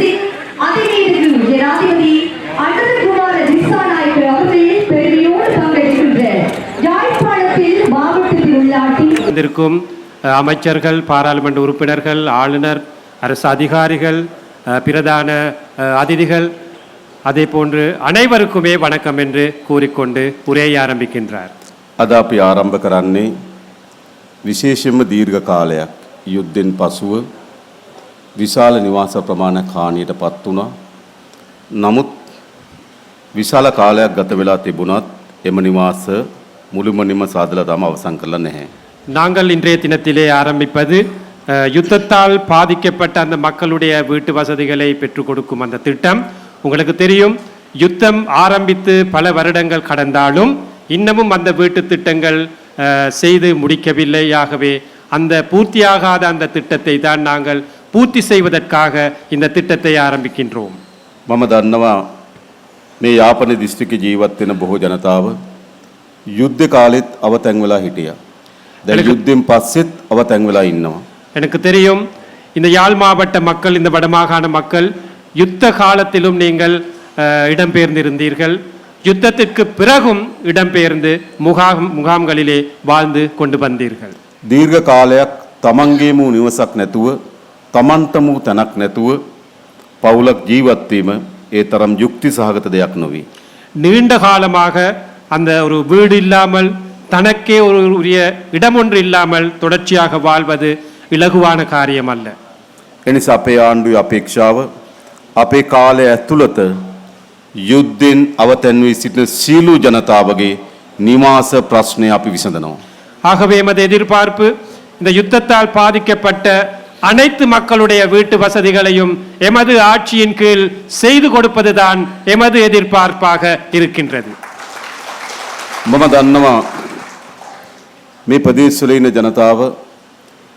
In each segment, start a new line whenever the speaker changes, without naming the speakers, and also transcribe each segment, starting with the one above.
குடியரசின் அதிநீருக்கு ஜனாதிபதி அனுரகுமார திசாநாயக்கர் அவர்கள் பெருமையோடு பங்கெடுக்கின்ற யாழ்ப்பாணத்தில் மாவட்டத்தில் உள்ளாட்டி
வந்திருக்கும் அஹ், அமைச்சர்கள் பாராளுமன்ற உறுப்பினர்கள் ஆளுநர் அரசு அதிகாரிகள் அஹ், பிரதான அஹ், அதிதிகள் அதே போன்று அனைவருக்குமே வணக்கம் என்று கூறிக்கொண்டு உரையை ஆரம்பிக்கின்றார்
අද අපි ආරම්භ කරන්නේ විශේෂයෙන්ම දීර්ඝ කාලයක් යුද්ධෙන් පසුව විශාල නිවාස ප්‍රමාණයක් හානියට පත් වුණා. නමුත් විශාල කාලයක් ගත වෙලා තිබුණත් එම නිවාස මුළුමනින්ම සාදලා තම අවසන් කරලා නැහැ.
நாங்கள் இன்றைய தினத்திலே ஆரம்பிப்பது அஹ், யுத்தத்தால் பாதிக்கப்பட்ட அந்த மக்களுடைய வீட்டு வசதிகளை பெற்றுக் கொடுக்கும் அந்த திட்டம் உங்களுக்கு தெரியும் யுத்தம் ஆரம்பித்து பல வருடங்கள் கடந்தாலும் இன்னமும் அந்த வீட்டு திட்டங்கள் அஹ், செய்து முடிக்கவில்லை ஆகவே அந்த பூர்த்தியாகாத அந்த திட்டத்தை தான் நாங்கள் பூர்த்தி செய்வதற்காக இந்த திட்டத்தை ஆரம்பிக்கின்றோம்
මම දන්නවා මේ යාපන දිස්ත්‍රික්කේ ජීවත් වෙන බොහෝ ජනතාව යුද්ධ කාලෙත් අවතැන් වෙලා හිටියා. දැන් යුද්ධෙන් පස්සෙත් අවතැන් වෙලා ඉන්නවා.
எனக்கு தெரியும் இந்த யாழ் மாவட்ட மக்கள் இந்த வடமாகாண மக்கள் யுத்த காலத்திலும் நீங்கள் அஹ், இடம்பெயர்ந்திருந்தீர்கள் யுத்தத்திற்கு பிறகும் இடம்பெயர்ந்து முகாம் முகாம்களிலே வாழ்ந்து கொண்டு வந்தீர்கள்
දීර්ඝ කාලයක් තමන්ගේම වූ නිවසක් නැතුව තමන්ටම වූ තැනක් නැතුව පවුලක් ජීවත්වීම ඒ තරම් යුක්ති සහගත දෙයක් නොවේ.
நீண்ட காலமாக அந்த ஒரு வீடு இல்லாமல் தனக்கே ஒரு உரிய இடம் ஒன்று இல்லாமல் தொடர்ச்சியாக வாழ்வது இலகுவான காரியம் அல்ல
එනිසා අපේ ආණ්ඩුවේ අපේක්ෂාව අපේ කාලය ඇතුළත යුද්ධෙන් අවතැන් වී සිටින සීලු ජනතාවගේ නිවාස ප්‍රශ්නය අපි විසඳනවා.
ஆகவே எமது எதிர்பார்ப்பு இந்த யுத்தத்தால் பாதிக்கப்பட்ட அனைத்து மக்களுடைய வீட்டு வசதிகளையும் எமது ஆட்சியின் கீழ் செய்து கொடுப்பதுதான் எமது எதிர்பார்ப்பாக இருக்கின்றது
මම දන්නවා මේ ප්‍රදේශවල ඉන්න ජනතාව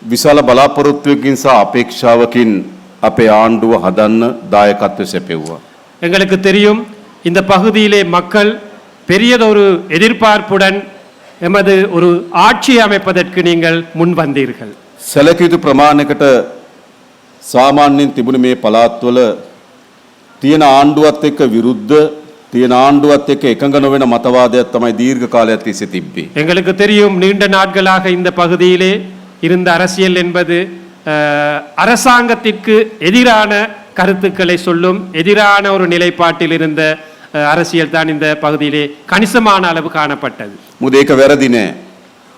විශාල බලාපොරොත්තුවකින් සහ අපේක්ෂාවකින් අපේ ආණ්ඩුව හදන්න දායකත්ව සැපෙව්වා.
எங்களுக்கு தெரியும் இந்த பகுதியிலே மக்கள் பெரியதொரு எதிர்பார்ப்புடன் எமது ஒரு ஆட்சி அமைப்பதற்கு நீங்கள் முன் வந்தீர்கள்
සැලකයුතු ප්‍රමාණයකට සාමාන්‍යයෙන් තිබුණ මේ පළාත්වල තියෙන ආණ්ඩුවත් එක්ක විරුද්ධ තියෙන ආණ්ඩුවත් එක්ක එකඟ නොවෙන මතවාදයක් තමයි දීර්ඝ කාලයක් තිස්සේ තිබ්බේ.
எங்களுக்கு தெரியும் நீண்ட நாட்களாக இந்த பகுதியிலே இருந்த அரசியல் என்பது அஹ், அரசாங்கத்திற்கு எதிரான கருத்துக்களை சொல்லும் எதிரான ஒரு நிலைப்பாட்டில் இருந்த அஹ், அரசியல் தான் இந்த பகுதியிலே கணிசமான அளவு காணப்பட்டது
මොකද ඒක වැරදි නෑ.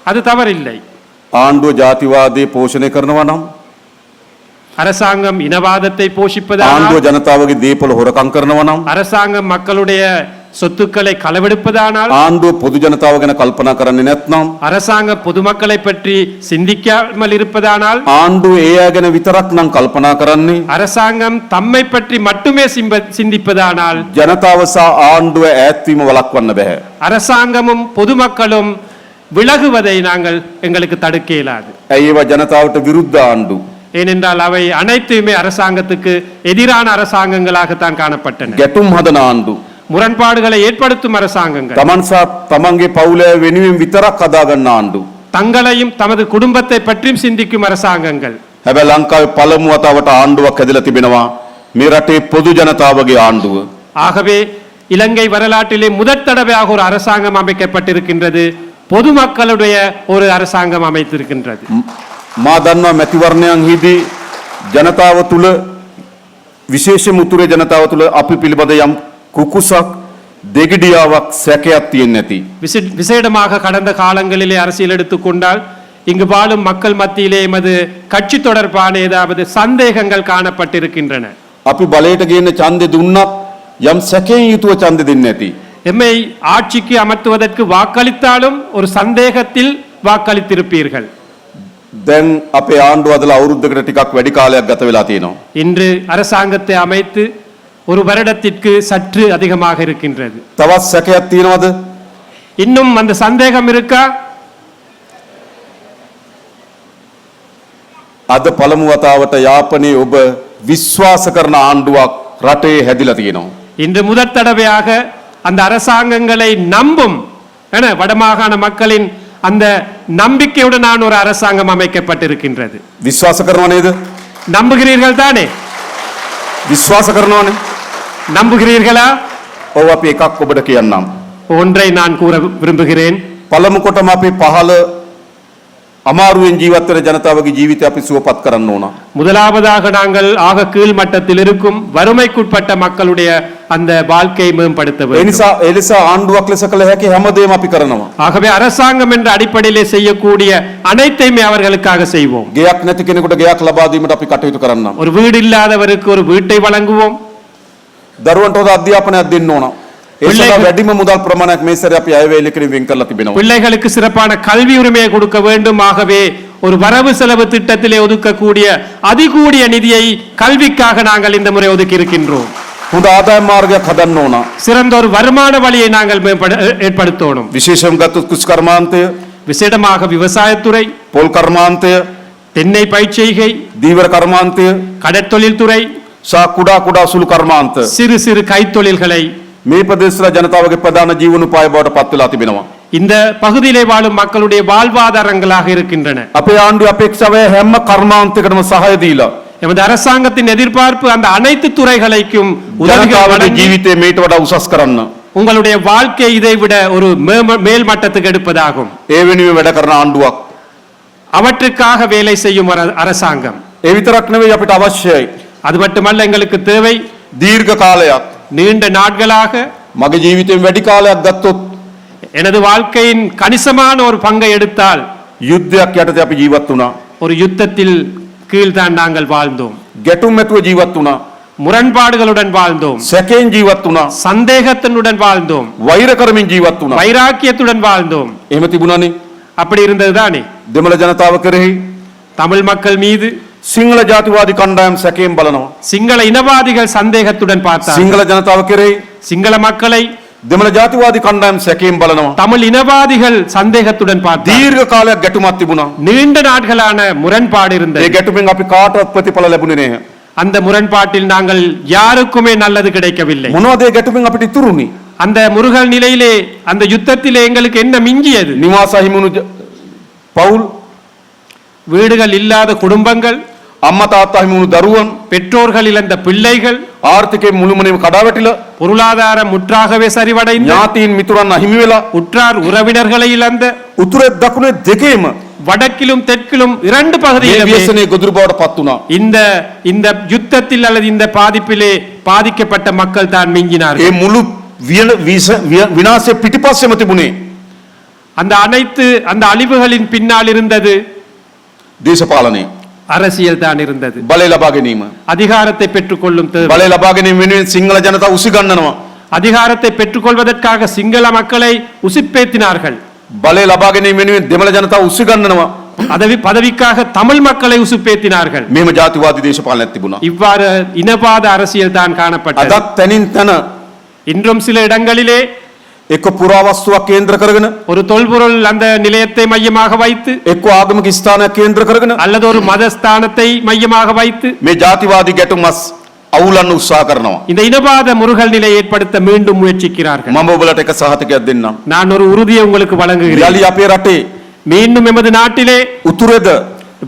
அது தவறில்லை
ආණ්ඩුව ජාතිවාදය පෝෂණය කරනවා නම්
அரசாங்கம் இனவாதத்தை
ආණ්ඩුව
போஷிப்பதானால்
ජනතාවගේ දේපොළ හොරකම් කරනවා නම්
அரசாங்கம் மக்களுடைய சொத்துக்களை களவெடுப்பதானால்
ආණ්ඩුව පොදු ජනතාව ගැන කල්පනා කරන්නේ නැත්නම්
அரசாங்கம் பொதுமக்களை பற்றி சிந்திக்காமல் இருப்பதானால்
ආණ්ඩුව ඒ අය ගැන විතරක් නම් කල්පනා කරන්නේ
அரசாங்கம் தம்மை பற்றி மட்டுமே சிம்ப- சிந்திப்பதானால்
ජනතාව සහ ආණ්ඩුව ඈත්වීම වළක්වන්න බැහැ.
அரசாங்கமும் பொதுமக்களும் விலகுவதை நாங்கள் எங்களுக்கு தடுக்க இயலாது
ඇයි ඒවා ජනතාවට විරුද්ධ ආණ්ඩු.
ஏனென்றால் அவை அனைத்துமே அரசாங்கத்துக்கு எதிரான அரசாங்கங்களாகத்தான் காணப்பட்டன
ගැටුම් හදන ආණ්ඩු.
முரண்பாடுகளை ஏற்படுத்தும் அரசாங்கங்கள்
තමන් සහ තමන්ගේ පවුලය වෙනුවෙන් විතරක් හදාගන්න ආණ්ඩු.
தங்களையும் தமது குடும்பத்தை பற்றியும் சிந்திக்கும் அரசாங்கங்கள்
හැබැ ලංකාවේ පළමු වතාවට ආණ්ඩුවක් ඇදලා තිබෙනවා මේ රටේ පොදු ජනතාවගේ ආණ්ඩුව.
ஆகவே இலங்கை வரலாற்றிலே முதற் தடவையாக ஒரு அரசாங்கம் அமைக்கப்பட்டிருக்கின்றது பொதுமக்களுடைய ஒரு அரசாங்கம் அமைத்திருக்கின்றது
මා දන්නවා මැතිවරණයන් හිදී ජනතාව තුළ විශේෂ මුතුරේ ජනතාව තුළ අපි පිළිබඳ යම් කුකුසක් දෙගිඩියාවක් සැකයක් තියෙන් නැති.
விசி- விசேடமாக கடந்த காலங்களிலே அரசியல் எடுத்துக்கொண்டால் இங்கு வாழும் மக்கள் மத்தியிலே எமது கட்சி தொடர்பான ஏதாவது சந்தேகங்கள் காணப்பட்டிருக்கின்றன
අපි බලයට ගන්න චන්දය දුන්නත් යම් සැකයෙන් යුතුව චන්ද දෙන්න ඇති.
எம்மை ஆட்சிக்கு அமர்த்துவதற்கு வாக்களித்தாலும் ஒரு சந்தேகத்தில் வாக்களித்திருப்பீர்கள்
දැන් අපේ ආණ්ඩුව අදලා අවුරුද්ධකට ටිකක් වැඩි කාලයක් ගත වෙලා තියෙනවා.
இன்று அரசாங்கத்தை அமைத்து ஒரு வருடத்திற்கு சற்று அதிகமாக இருக்கின்றது
තවත් සැකයක් තියෙනවද?
இன்னும் அந்த சந்தேகம் இருக்கா
අද පළමු වතාවට යාපනයේ ඔබ විශ්වාස කරන ආණ්ඩුවක් රටේ හැදිලා තියෙනවා.
இன்று முதற் தடவையாக அந்த அரசாங்கங்களை நம்பும் என வடமாகாண மக்களின் அந்த நம்பிக்கையுடனான ஒரு அரசாங்கம் அமைக்கப்பட்டிருக்கின்றது
විශ්වාස කරනවා නේද?
நம்புகிறீர்கள் தானே
විශ්වාස කරනවානේ.
நம்புகிறீர்களா
ඔව් අපි එකක් ඔබට කියන්නම්.
ஒன்றை நான் கூற விரும்புகிறேன்
පළමු කොටම අපි පහළ அமார்வின் ஜீவத்திர ஜனதாவுக்கு ஜீவித்து அப்படி சுகபத் கரணும்
முதலாவதாக நாங்கள் ஆக கீழ் மட்டத்தில் இருக்கும் வறுமைக்குட்பட்ட மக்களுடைய அந்த வாழ்க்கையை மேம்படுத்த வேண்டும்.
எலிசா ஆண்டுவாக்கில் சக்கல ஹேக்கி ஹமதேம் அப்படி கரணும்
ஆகவே அரசாங்கம் என்ற அடிப்படையிலே செய்யக்கூடிய அனைத்தையுமே அவர்களுக்காக செய்வோம்.
கேயாக் நெத்திக்கின கூட கேயாக் லபாதிமட் அப்படி கட்டவித்து கரணும்
ஒரு வீடு இல்லாதவருக்கு ஒரு வீட்டை வழங்குவோம்.
தருவன்றத அத்தியாபனை அத்தின்னோனா දෙන්න ඕන. ඒ සඳහා
පිල්ලෙක-
වැඩිම මුදල් ප්‍රමාණයක් මේ සැරේ අපි අයවැය ඉලක්කයෙන් වෙන් කරලා තිබෙනවා.
பிள்ளைகளுக்கு சிறப்பான கல்வி உரிமையை கொடுக்க வேண்டும் ஆகவே ஒரு வரவு செலவு திட்டத்திலே ஒதுக்கக்கூடிய அதிகூடிய நிதியை கல்விக்காக நாங்கள் இந்த முறை ஒதுக்கி இருக்கின்றோம்
හොඳ ආදායම් මාර්ගයක් හදන්න ඕන.
சிறந்த ஒரு வருமான வழியை நாங்கள் மேம்பட- ஏற்படுத்தணும்
විශේෂයෙන් ගත්තොත් කුස් කර්මාන්තය,
விசேடமாக விவசாயத்துறை
පොල් කර්මාන්තය,
தென்னை பயிற்சிகை
දීවර කර්මාන්තය,
கடற்தொழில் துறை
සහ කුඩා කුඩා සුළු කර්මාන්ත.
சிறு சிறு கைத்தொழில்களை
මේ ප්‍රදේශවල ජනතාවගේ ප්‍රධාන ජීවනෝපාය බවට පත් වෙලා තිබෙනවා.
இந்த பகுதியிலே வாழும் மக்களுடைய வாழ்வாதாரங்களாக இருக்கின்றன
අපේ ආණ්ඩුවේ අපේක්ෂාව හැම කර්මාන්තයකටම සහාය දීලා
எமது அரசாங்கத்தின் எதிர்பார்ப்பு அந்த அனைத்து துறைகளுக்கும் உதவிகள்
ජනතාවගේ
வழங்கி
ජීවිතේ මේට වඩා උසස් කරන්න.
உங்களுடைய வாழ்க்கை இதை விட ஒரு மேம- மேல் மட்டத்துக்கு எடுப்பதாகும்
ඒ වෙනුවෙන් වැඩ කරන ආණ්ඩුවක්.
அவற்றுக்காக வேலை செய்யும் ஒரு அரசாங்கம்
ඒ විතරක් නෙවෙයි අපිට අවශ්‍යයි.
அது மட்டுமல்ல எங்களுக்கு தேவை
දීර්ඝ කාලයක්
நீண்ட நாட்களாக
මගේ ජීවිතයෙන් වැඩි කාලයක් ගත්තොත්
எனது வாழ்க்கையின் கணிசமான ஒரு பங்கை எடுத்தால்
යුද්ධයක් යටතේ අපි ජීවත් වුණා.
ஒரு யுத்தத்தில் கீழ்தான் நாங்கள் வாழ்ந்தோம்
ගැටුම් ඇතුව ජීවත් වුණා.
முரண்பாடுகளுடன் வாழ்ந்தோம்
සැකයෙන් ජීවත් වුණා.
சந்தேகத்தினுடன் வாழ்ந்தோம்
වෛර කරමින් ජීවත් වුණා.
வைராக்கியத்துடன் வாழ்ந்தோம்
එහෙම තිබුණානේ.
அப்படி இருந்ததுதானே
දෙමළ ජනතාව කෙරෙහි
தமிழ் மக்கள் மீது
සිංහල ජාතිවාදී කණ්ඩායම් සැකයෙන් බලනවා.
சிங்கள இனவாதிகள் சந்தேகத்துடன் பார்த்தார்
සිංහල ජනතාව කෙරෙහි
சிங்கள மக்களை
දෙමළ ජාතිවාදී කණ්ඩායම් සැකයෙන් බලනවා.
தமிழ் இனவாதிகள் சந்தேகத்துடன் பார்த்தார்
දීර්ඝ කාලයක් ගැටුමක් තිබුණා.
நீண்ட நாட்களான முரண்பாடு
ඒ
இருந்தது
ගැටුමෙන් අපි කාටවත් ප්‍රතිඵල ලැබුණේ නැහැ.
அந்த முரண்பாட்டில் நாங்கள் யாருக்குமே நல்லது கிடைக்கவில்லை
මොනවද ඒ ගැටුමෙන් අපිට ඉතුරුනේ?
அந்த முருகல் நிலையிலே அந்த யுத்தத்திலே எங்களுக்கு என்ன மிஞ்சியது
නිවාස හිමුණු ජ- පවුල්
வீடுகள் இல்லாத குடும்பங்கள்
ಅಮ್ಮ ತಾತ ಮೂರು ದರುವನ್
பெற்றோர்கள் இழந்த பிள்ளைகள்
ஆர்த்திகை முழுமனையும் கடாவெட்டில.
பொருளாதார முற்றாகவே
சரிவடை ஞாத்தியின் மித்துடன் அஹிமிவேலா
உற்றார் உறவினர்களை இழந்த
உத்துர தக்குனே திகேம.
வடக்கிலும் தெற்கிலும் இரண்டு
பகுதியில்
இந்த இந்த யுத்தத்தில் அல்லது இந்த பாதிப்பிலே பாதிக்கப்பட்ட மக்கள் தான்
மிஞ்சினார் முழு வினாசை பிட்டிபாசியமத்தி புனே
அந்த அனைத்து அந்த அழிவுகளின் பின்னால் இருந்தது
தேசபாலனை.
அரசியல் தான் இருந்தது
බලය ලබා ගැනීම.
அதிகாரத்தை பெற்றுக்கொள்ளும் தேவை
බලය ලබා ගැනීම වෙනුවෙන් සිංහල ජනතාව උසිගන්නනවා.
அதிகாரத்தை பெற்றுக்கொள்வதற்காக சிங்கள மக்களை உசுப்பேத்தினார்கள்
බලය ලබා ගැනීම වෙනුවෙන් දෙමළ ජනතාව උසිගන්නනවා.
பதவி பதவிக்காக தமிழ் மக்களை உசுப்பேத்தினார்கள்
මෙහෙම ජාතිවාදී දේශපාලනයක් තිබුණා.
இவ்வாறு இனவாத அரசியல் தான் காணப்பட்டது
අදත් තැනින් තැන
இன்றும் சில இடங்களிலே
එක්ක පුරාවස්තුවක් කේන්ද්‍ර කරගෙන
ஒரு தொல்பொருள் அந்த நிலையத்தை மையமாக வைத்து
එක්ක ආගමික ස්ථානයක් කේන්ද්‍ර කරගෙන
அல்லது ஒரு மதஸ்தானத்தை மையமாக வைத்து
මේ ජාතිවාදී ගැටුමස් අවුලන්න උත්සාහ කරනවා.
இந்த இனவாத முருகல் நிலை ஏற்படுத்த மீண்டும் முயற்சிக்கிறார்கள்
මම ඔබලට එක සහතිකයක් දෙන්නම්.
நான் ஒரு உறுதியை உங்களுக்கு வழங்குகிறேன்
යළි අපේ රටේ
மீண்டும் எமது நாட்டிலே
උතුරේද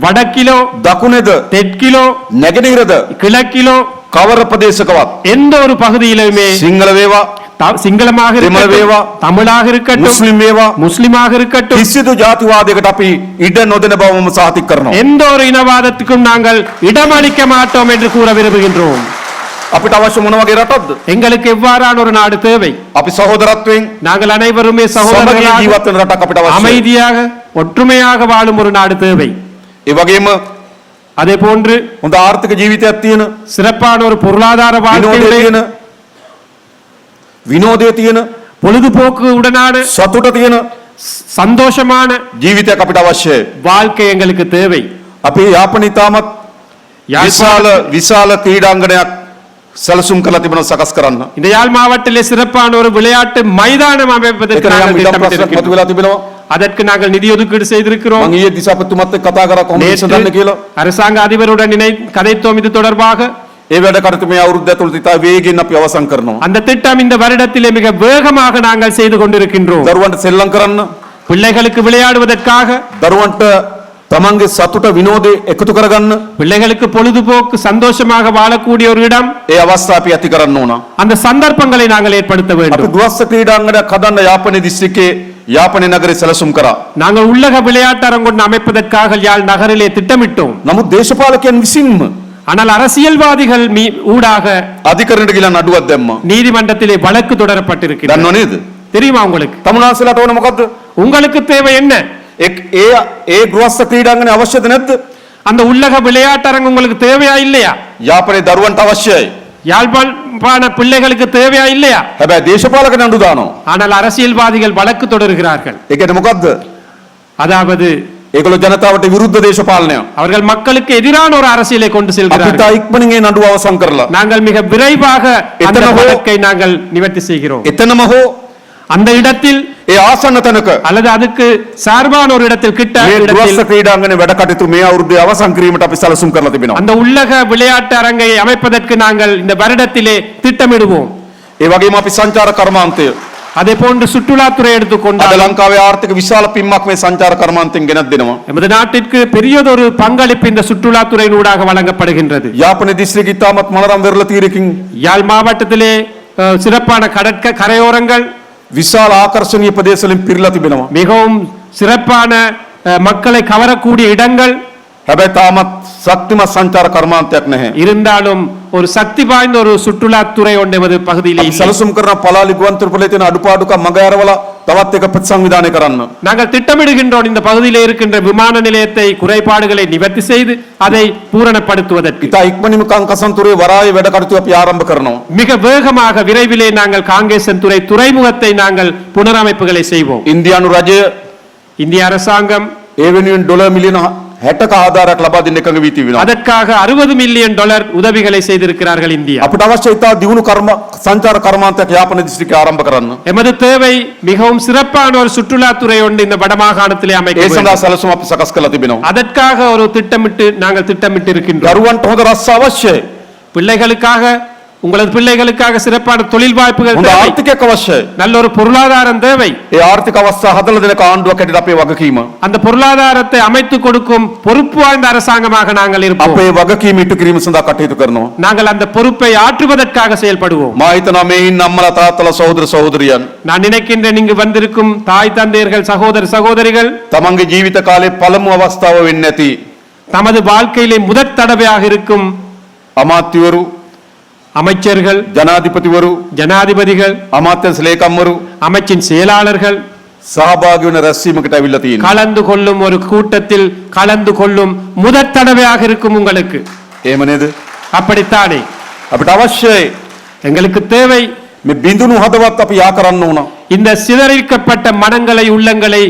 வடக்கிலோ
දකුණේද
தெற்கிலோ
නැගෙනහිරද
கிழக்கிலோ
කවර ප්‍රදේශකවත්
எந்த ஒரு பகுதியிலுமே
සිංහල වේවා
த- சிங்களமாக
දෙමළ
இருக்கட்டும்
වේවා,
தமிழாக இருக்கட்டும்
මුස්ලිම් වේවා
முஸ்லிமாக இருக்கட்டும்
කිසිදු ජාතිවාදයකට අපි ඉඩ නොදෙන බව මම සහතික කරනවා.
எந்த ஒரு இனவாதத்துக்கும் நாங்கள் இடமளிக்க மாட்டோம் என்று கூற விரும்புகின்றோம்
අපිට අවශ්‍ය මොන වගේ රටක්ද?
எங்களுக்கு எவ்வாறான ஒரு நாடு தேவை
අපි සහෝදරත්වයෙන්
நாங்கள் அனைவருமே
සමගිය
சகோதரர்களாக
ජීවත් වෙන රටක් අපිට අවශ්‍යයි.
அமைதியாக ஒற்றுமையாக வாழும் ஒரு நாடு தேவை
ඒ වගේම
அதே போன்று
හොඳ ආර්ථික ජීවිතයක් තියෙන
சிறப்பான ஒரு பொருளாதார
විනෝදය
வாழ்க்கை
තියෙන විනෝදය තියෙන
பொழுதுபோக்கு உடனான
සතුට තියෙන
சந்தோஷமான
ජීවිතයක් අපිට අවශ්‍යයි.
வாழ்க்கை எங்களுக்கு தேவை
අපේ යාපනය තාමත් විශාල විශාල ක්‍රීඩාංගණයක් සැලසුම් කරලා තිබෙනවා සකස් කරන්න.
இந்த யாழ் மாவட்டத்திலே சிறப்பான ஒரு விளையாட்டு மைதானம் அமைப்பதற்கு
එතන
நாங்கள்
යම් ඉඩම් ප්‍රශ්නයක්
திட்டமிட்டிருக்கிறோம்.
මතුවලා තිබෙනවා.
அதற்கு நாங்கள் நிதி ஒதுக்கீடு செய்திருக்கிறோம்
මම ඊයේ දිසාපතිතුමත් එක්ක කතා කරා කොහොමද
நேற்று
විසඳන්න කියලා.
அரசாங்க அதிபருடன் இணை கதைத்தோம் இது தொடர்பாக
இவ்விடக்கடத்துமே அவருத்தத்துள் தித்தா வேகின் அப்பி அவசம் கரணும்.
அந்த திட்டம் இந்த வருடத்திலே மிக வேகமாக நாங்கள் செய்து கொண்டிருக்கின்றோம்.
தருவன் செல்லங்கரன்.
பிள்ளைகளுக்கு விளையாடுவதற்காக.
தருவன்ட்ட தமங்கு சத்துட்ட வினோதி எக்குத்து கரகன்
பிள்ளைகளுக்கு பொழுதுபோக்கு சந்தோஷமாக வாழக்கூடிய ஒரு இடம்.
ஏ அவஸ்தாபி அத்திகரணும்
அந்த சந்தர்ப்பங்களை நாங்கள் ஏற்படுத்த வேண்டும்.
துவஸ்த கிரீடாங்கட கதண்ட யாப்பனை திஸ்டிக்கு யாப்பனை நகரை செலசும் கரா
நாங்கள் உள்ளக விளையாட்டரங்கொண்டு அமைப்பதற்காக யாழ் நகரிலே திட்டமிட்டோம்.
நமது தேசபாலக்கன் விசின்
ஆனால் அரசியல்வாதிகள் மீ- ஊடாக
අධිකරණයට ගිලා නඩුවක් දැම්මා.
நீதிமன்றத்திலே வழக்கு தொடரப்பட்டிருக்கிறது
දන්නව නේද?
தெரியுமா உங்களுக்கு
තමුනාසලාට ඕන මොකද්ද?
உங்களுக்கு தேவை என்ன
එක්- ඒ ඒ ගෘහස්ත ක්‍රීඩාංගණය අවශ්‍යද නැද්ද?
அந்த உள்ளக விளையாட்டரங்கம் உங்களுக்கு தேவையா இல்லையா
යාපනයේ දරුවන්ට අවශ්‍යයි.
யாழ்ப்பாண பிள்ளைகளுக்கு தேவையா இல்லையா
හැබැයි දේශපාලක නඩු දානවා.
ஆனால் அரசியல்வாதிகள் வழக்கு தொடர்கிறார்கள்
ඒ කියන්නේ මොකද්ද?
அதாவது
ඒගොල්ලෝ ජනතාවට විරුද්ධ දේශපාලනයක්.
அவர்கள் மக்களுக்கு எதிரான ஒரு அரசியலை கொண்டு
අපි
செல்கிறார்கள்
තා ඉක්මනින් ඒ නඩුව අවසන් කරලා
நாங்கள் மிக விரைவாக அந்த
எத்தனை ஹோ-
வழக்கை நாங்கள் நிவர்த்தி செய்கிறோம்
එතනම හෝ
அந்த இடத்தில்
ඒ ආසන්න තැනක
அல்லது அதுக்கு சார்பான ஒரு இடத்தில் கிட்ட
මේ
இடத்தில்
ගෘහස්ත ක්‍රීඩාංගණය වැඩ කටයුතු මේ අවුරුද්දේ අවසන් කිරීමට අපි සැලසුම් කරලා තිබෙනවා.
அந்த உள்ளக விளையாட்டு அரங்கை அமைப்பதற்கு நாங்கள் இந்த வருடத்திலே திட்டமிடுவோம்
ඒ වගේම අපි සංචාර කර්මාන්තය
அதே போன்று சுற்றுலாத்துறை
අද
எடுத்துக்கொண்டால்
ලංකාවේ ආර්ථික විශාල පින්මක් මේ සංචාර කර්මාන්තයෙන් ගෙනත් දෙනවා.
எமது நாட்டிற்கு பெரியதொரு பங்களிப்பு இந்த சுற்றுலாத்துறையினூடாக வழங்கப்படுகின்றது
යාපන දිස්ත්‍රික්ක ඉතාමත් මනරම් වෙරළ තීරකින්
யாழ் மாவட்டத்திலே அஹ், சிறப்பான கடற்க கரையோரங்கள்
විශාල ආකර්ශනීය ප්‍රදේශවලින් පිරීලා තිබෙනවා.
மிகவும் சிறப்பான அஹ், மக்களை கவரக்கூடிய இடங்கள்
சக்திம சஞ்சார கர்மாந்தேக்னே
இருந்தாலும் ஒரு சக்தி வாய்ந்த ஒரு சுற்றுலா துறை ஒன்றுவது பகுதியில்
சலசும் கர்ற பலாலி குவந்திருப்பலத்தின் அடுப்பாடுக்க மகாரவல தவத்திக பிரச்சங்விதானே கரன்
நாங்கள் திட்டமிடுகின்றோம் இந்த பகுதியிலே இருக்கின்ற விமான நிலையத்தை குறைபாடுகளை நிவர்த்தி செய்து அதை பூரணப்படுத்துவதற்கு.
இதா இக்மனிம் காங்கசன் துறை வராய் வெட கடத்து அப்பி ஆரம்ப கரணும்
மிக வேகமாக விரைவிலே நாங்கள் காங்கேசன் துறை துறைமுகத்தை நாங்கள் புனரமைப்புகளை செய்வோம்.
இந்தியானு ராஜ்ய
இந்திய அரசாங்கம்
ஏவெனியன் டொலர் மில்லியன் මිලියන 60ක ආධාරයක් ලබා දෙන්න එකඟ වී තිබෙනවා.
அதற்காக அறுபது மில்லியன் டாலர் உதவிகளை செய்திருக்கிறார்கள் இந்தியா
අපිට අවශ්‍ය ඉතා දියුණු කර්ම සංචාර කර්මාන්තයක් යාපන දිස්ත්‍රික්කයේ ආරම්භ කරන්න.
எமது தேவை மிகவும் சிறப்பான ஒரு சுற்றுலாத்துறை ஒன்று இந்த வடமாகாணத்திலே அமைக்க
ඒ
வேண்டும்.
සඳහා සැලසුම් අපි සකස් කරලා තිබෙනවා.
அதற்காக ஒரு திட்டமிட்டு நாங்கள் திட்டமிட்டு இருக்கின்றோம்
දරුවන්ට හොඳ රස්ස අවශ්‍යයි.
பிள்ளைகளுக்காக உங்களது பிள்ளைகளுக்காக சிறப்பான தொழில் வாய்ப்புகள் ಒಂದು
ආර්ථිකයක්
நல்ல ஒரு பொருளாதாரம் தேவை.
ඒ ආර්ථික අවස්ථා හදලා
அந்த பொருளாதாரத்தை அமைத்துக் கொடுக்கும் பொறுப்பு வாய்ந்த அரசாங்கமாக நாங்கள் இருப்போம்.
අපේ වගකීම ඉටු කිරීම
நாங்கள் அந்த பொறுப்பை ஆற்றுவதற்காக செயல்படுவோம்.
මා හිතනවා මේ ඉන්න අම්මලා
நான் நினைக்கின்றேன் இங்கு வந்திருக்கும் தாய் தந்தையர்கள் சகோதர சகோதரிகள்
තමන්ගේ ජීවිත කාලේ පළමු අවස්ථාව වෙන්නේ
தமது வாழ்க்கையிலே முதற் தடவையாக இருக்கும்
අමාත්‍යවරු
அமைச்சர்கள்
ஜனாதிபதி வரு
ஜனாதிபதிகள்
அமாத்தன் சிலேகம் வரு
அமைச்சின் செயலாளர்கள்
சாபாகியுன ரசீமகிட்ட வில்லத்தையில்
கலந்து கொள்ளும் ஒரு கூட்டத்தில் கலந்து கொள்ளும் முதற் தடவையாக இருக்கும் உங்களுக்கு.
ஏமனேது?
அப்படித்தானே?
அப்படி அவசியம்.
எங்களுக்கு தேவை
பிந்துனு ஹதவாத் அப்ப யாக்கரன்னு
இந்த சிதறிக்கப்பட்ட மனங்களை உள்ளங்களை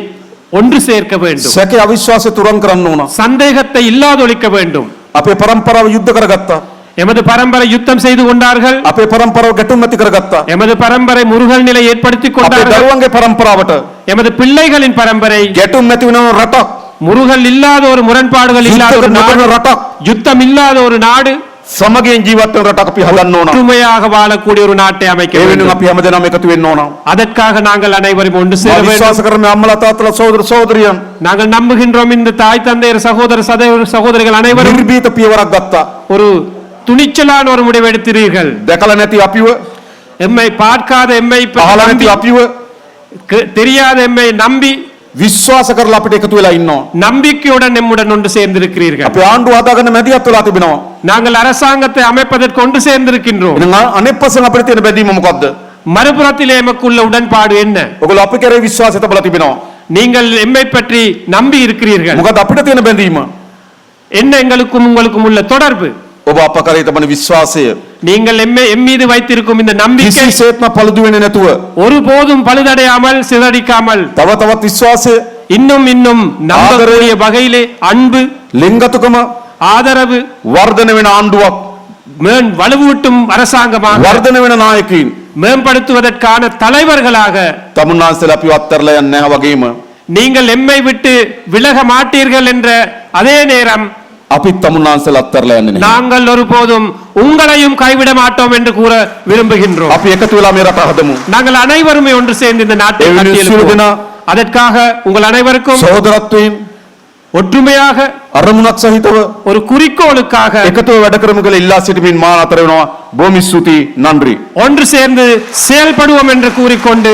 ஒன்று சேர்க்க வேண்டும்.
சகே அவிசுவாச துறங்கரன்னு
சந்தேகத்தை இல்லாதொழிக்க வேண்டும்.
அப்ப பரம்பரா யுத்த கரகத்தான்
எமது பரம்பரை யுத்தம் செய்து கொண்டார்கள்
අපේ පරම්පරාව ගැටුම් ඇති කරගත්තා.
எமது பரம்பரை முருகல் நிலை ஏற்படுத்திக்
අපේ
கொண்டார்கள்
දරුවන්ගේ පරම්පරාවට
எமது பிள்ளைகளின் பரம்பரை
ගැටුම් ඇති වෙන රටක්
முருகல் இல்லாத ஒரு முரண்பாடுகள் இல்லாத
යුද්ධ
ஒரு நாடு
නොකරන රටක්
யுத்தம் இல்லாத ஒரு நாடு
සමගියෙන් ජීවත් වෙන රටක් අපි හදන්න ඕන.
ஒற்றுமையாக வாழக்கூடிய ஒரு நாட்டை அமைக்க
ඒ වෙනුවෙන්
வேண்டும்
අපි හැමදෙනාම එකතු වෙන්න ඕන.
அதற்காக நாங்கள் அனைவரும் ஒன்று சேர
මා
வேண்டும்
විශ්වාස කරන මේ අම්මලා තාත්තලා සහෝදර සහෝදරියන්
நாங்கள் நம்புகின்றோம் இந்த தாய் தந்தையர் சகோதர சகோதர சகோதரிகள் அனைவரும்
නිර්භීත පියවරක් ගත්තා.
ஒரு துணிச்சலான ஒரு முடிவு எடுத்தீர்கள்
දැකලා නැති අපිව,
எம்மை பார்க்காத எம்மை பற்றி
අහලා
நம்பி,
නැති අපිව
கு- தெரியாத எம்மை நம்பி
විශ්වාස කරලා අපිට එකතු වෙලා ඉන්නවා.
நம்பிக்கையுடன் நம்முடன் ஒன்று சேர்ந்திருக்கிறீர்கள்
අපි ආණ්ඩුව හදාගන්න මැදිහත් වෙලා තිබෙනවා.
நாங்கள் அரசாங்கத்தை அமைப்பதற்கு ஒன்று சேர்ந்திருக்கின்றோம்
එහෙනම් අනෙක් පස්සෙන් අපිට තියෙන බැඳීම මොකද්ද?
மறுபுறத்தில் எமக்குள்ள உடன்பாடு என்ன
ඔයගොල්ලෝ අපි කරේ විශ්වාසය තබලා තිබෙනවා.
நீங்கள் எம்மை பற்றி நம்பி இருக்கிறீர்கள்
මොකද අපිට තියෙන බැඳීම?
என்ன எங்களுக்கும் உங்களுக்கும் உள்ள தொடர்பு
ඔබ අප කරේ තබන විශ්වාසය
நீங்கள் எம்மை எம் மீது வைத்திருக்கும் இந்த நம்பிக்கை
කිසිසේත්ම පළුදු වෙන්නේ නැතුව
ஒருபோதும் பழுதடையாமல் சிதறடிக்காமல்
තව තවත් විශ්වාසය
இன்னும் இன்னும் நம்பக்கூடிய வகையிலே அன்பு
ලිංගතුකම
ஆதரவு
වර්ධන වෙන ආණ්ඩුවක්
மேன் வலுவூட்டும் அரசாங்கமாக
වර්ධන වෙන නායකයින්
மேம்படுத்துவதற்கான தலைவர்களாக
තමුන්නාන්සලා අපි අත්තරලා යන්නේ නැහැ වගේම
நீங்கள் எம்மை விட்டு விலக மாட்டீர்கள் என்ற அதே நேரம்
අපිත් තමුන්නාන්සල අත්තරලා යන්නේ නැහැ.
நாங்கள் ஒருபோதும் உங்களையும் கைவிட மாட்டோம் என்று கூற விரும்புகின்றோம்
අපි එකතු වෙලා මේ රට හදමු.
நாங்கள் அனைவருமே ஒன்று சேர்ந்து இந்த நாட்டை
எவ்வளவு
கட்டியெழுப்புவோம்.
சிறுதினா?
அதற்காக உங்கள் அனைவருக்கும்
සහෝදරත්වයෙන්
ஒற்றுமையாக
අරමුණක් සහිතව
ஒரு குறிக்கோளுக்காக
එකතුව වැඩ කරමු කියලා ඉල්ලා සිටමින් මා අතර වෙනවා. බොහොම ස්තුතියි නන්රි.
ஒன்று சேர்ந்து செயல்படுவோம் என்று கூறிக்கொண்டு